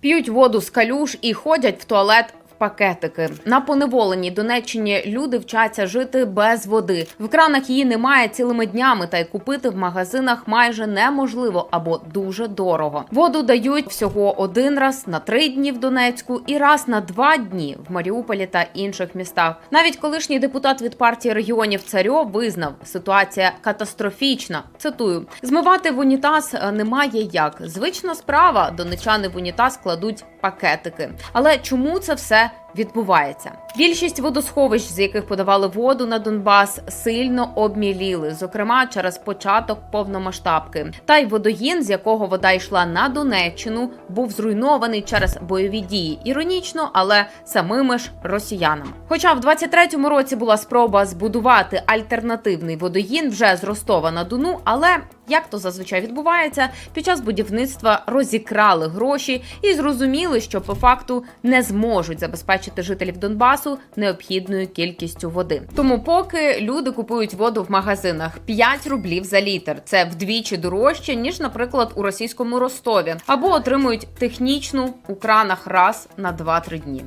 П'ють воду з калюш і ходять в туалет. Пакетики на поневоленій Донеччині люди вчаться жити без води. В кранах її немає цілими днями, та й купити в магазинах майже неможливо або дуже дорого. Воду дають всього один раз на три дні в Донецьку і раз на два дні в Маріуполі та інших містах. Навіть колишній депутат від партії регіонів Царьов визнав, ситуація катастрофічна. Цитую: змивати в унітаз е, немає як. Звична справа. Донечани в унітаз кладуть пакетики. Але чому це все? себе Відбувається більшість водосховищ, з яких подавали воду на Донбас, сильно обміліли, зокрема через початок повномасштабки. Та й водогін, з якого вода йшла на Донеччину, був зруйнований через бойові дії. Іронічно, але самими ж росіянами. Хоча в 23-му році була спроба збудувати альтернативний водогін вже з Ростова на Дону, але як то зазвичай відбувається, під час будівництва розікрали гроші і зрозуміли, що по факту не зможуть забезпечити жителів Донбасу необхідною кількістю води. Тому, поки люди купують воду в магазинах 5 рублів за літр, це вдвічі дорожче ніж, наприклад, у російському Ростові, або отримують технічну у кранах раз на 2-3 дні.